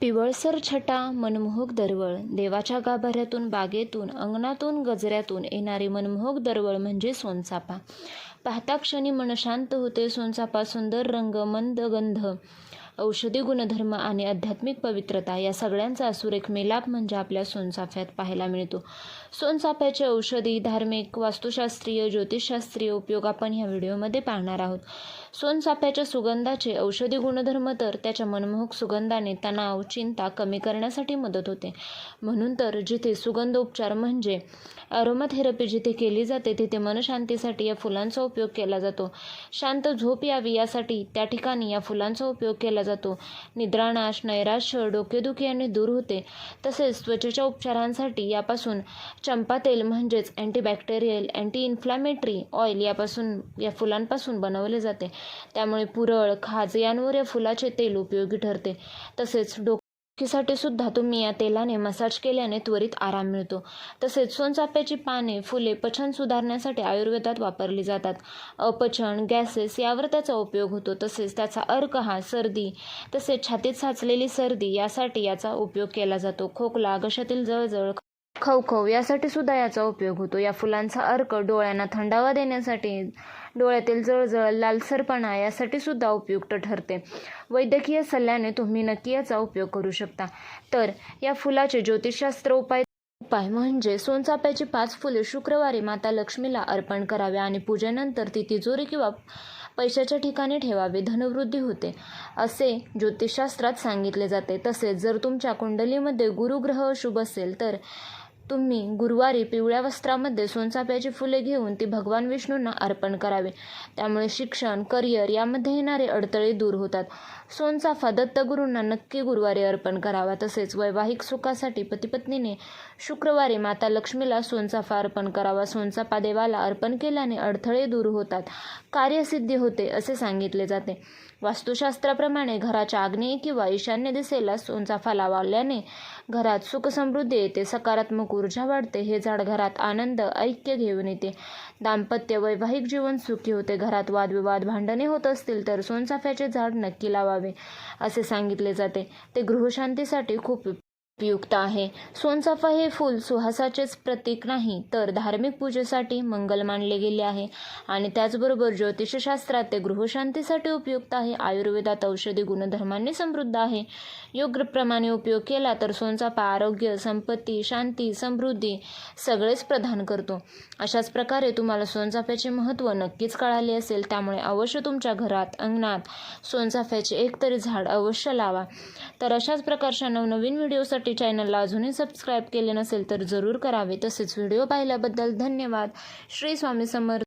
पिवळसर छटा मनमोहक दरवळ. देवाच्या गाभाऱ्यातून बागेतून अंगणातून गजऱ्यातून येणारी मनमोहक दरवळ म्हणजे सोनसापा पाहता क्षणी मन शांत होते. सोनसापा सुंदर रंग मंद गंध. औषधी गुणधर्म आणि आध्यात्मिक पवित्रता या सगळ्यांचा सुरेख मिलाप म्हणजे आपल्या सोनसाफ्यात पाहायला मिळतो. सोनसाफ्याचे औषधी धार्मिक वास्तुशास्त्रीय ज्योतिषशास्त्रीय उपयोग आपण ह्या व्हिडिओमध्ये पाहणार आहोत. सोनचाफ्याच्या सुगंधाचे औषधी गुणधर्म तर त्याच्या मनमोहक सुगंधाने तणाव चिंता कमी करण्यासाठी मदत होते. म्हणून तर जिथे सुगंध उपचार म्हणजे अरोमाथेरपी जिथे केली जाते तिथे मनशांतीसाठी या फुलांचा उपयोग केला जातो. शांत झोप यावी यासाठी त्या ठिकाणी या फुलांचा उपयोग केला जातो. निद्रानाश नैराश्य डोकेदुखी यांनी दूर होते. तसेच त्वचेच्या उपचारांसाठी यापासून चंपा तेल म्हणजेच अँटीबॅक्टेरियल अँटी इन्फ्लॅमेटरी ऑइल यापासून या फुलांपासून बनवले जाते. त्यामुळे पुरळ खाज यांवर या फुलाचे तेल उपयोगी ठरते. तसेच डोकेसाठी सुद्धा तुम्ही या तेलाने मसाज केल्याने त्वरित आराम मिळतो. तसेच सोनचाफ्याची पाने फुले पचन सुधारण्यासाठी आयुर्वेदात वापरली जातात. अपचन गॅसेस यावर त्याचा उपयोग होतो. तसेच त्याचा अर्क हा सर्दी तसेच छातीत साचलेली सर्दी यासाठी याचा उपयोग केला जातो. खोकला घशातील जळजळ खवखव यासाठी सुद्धा याचा उपयोग होतो. या फुलांचा अर्क डोळ्यांना थंडावा देण्यासाठी डोळ्यातील जळजळ लालसरपणा यासाठी सुद्धा उपयुक्त ठरते. वैद्यकीय सल्ल्याने तुम्ही नक्की याचा उपयोग करू शकता. तर या फुलाचे ज्योतिषशास्त्र उपाय उपाय म्हणजे सोनचाप्याची पाच फुले शुक्रवारी माता लक्ष्मीला अर्पण करावे आणि पूजेनंतर ती तिजोरी किंवा पैशाच्या ठिकाणी ठेवावे. धनवृद्धी होते असे ज्योतिषशास्त्रात सांगितले जाते. तसेच जर तुमच्या कुंडलीमध्ये गुरुग्रह अशुभ असेल तर तुम्ही गुरुवारी पिवळ्या वस्त्रामध्ये सोनचाफ्याची फुले घेऊन ती भगवान विष्णूंना अर्पण करावे. त्यामुळे शिक्षण करिअर यामध्ये येणारे अडथळे दूर होतात. सोनचाफा दत्तगुरूंना नक्की गुरुवारी अर्पण करावा. तसेच वैवाहिक सुखासाठी पतीपत्नीने शुक्रवारी माता लक्ष्मीला सोनचाफा अर्पण करावा. सोनचाफा देवाला अर्पण केल्याने अडथळे दूर होतात. कार्यसिद्धी होते असे सांगितले जाते. वास्तुशास्त्राप्रमाणे घराच्या आग्नेय किंवा ईशान्य दिशेला सोनचाफा लावल्याने घरात सुखसमृद्धी येते सकारात्मक ऊर्जा वाढते हे झाड घरात आनंद ऐक्य घेऊन येते. दाम्पत्य वैवाहिक जीवन सुखी होते घरात वादविवाद भांडणे होत असतील तर सोनचाफ्याचे झाड नक्की लावावे असे सांगितले जाते. ते गृहशांतीसाठी खूप उपयुक्त आहे. सोनचाफा हे फूल सुहासाचेच प्रतीक नाही तर धार्मिक पूजेसाठी मंगल मानले गेले आहे. आणि त्याचबरोबर ज्योतिषशास्त्रात ते गृहशांतीसाठी उपयुक्त आहे. आयुर्वेदात औषधी गुणधर्मांनी समृद्ध आहे. योग्यप्रमाणे उपयोग केला तर सोनचाफा आरोग्य संपत्ती शांती समृद्धी सगळेच प्रदान करतो. अशाच प्रकारे तुम्हाला सोनचाफ्याचे महत्त्व नक्कीच कळाले असेल. त्यामुळे अवश्य तुमच्या घरात अंगणात सोनचाफ्याचे एक तरी झाड अवश्य लावा. तर अशाच प्रकारच्या नवनवीन व्हिडिओसाठी चॅनलला अजूनही सबस्क्राईब केले नसेल तर जरूर करावे. तसेच व्हिडिओ पाहिल्याबद्दल धन्यवाद. श्री स्वामी समर्थ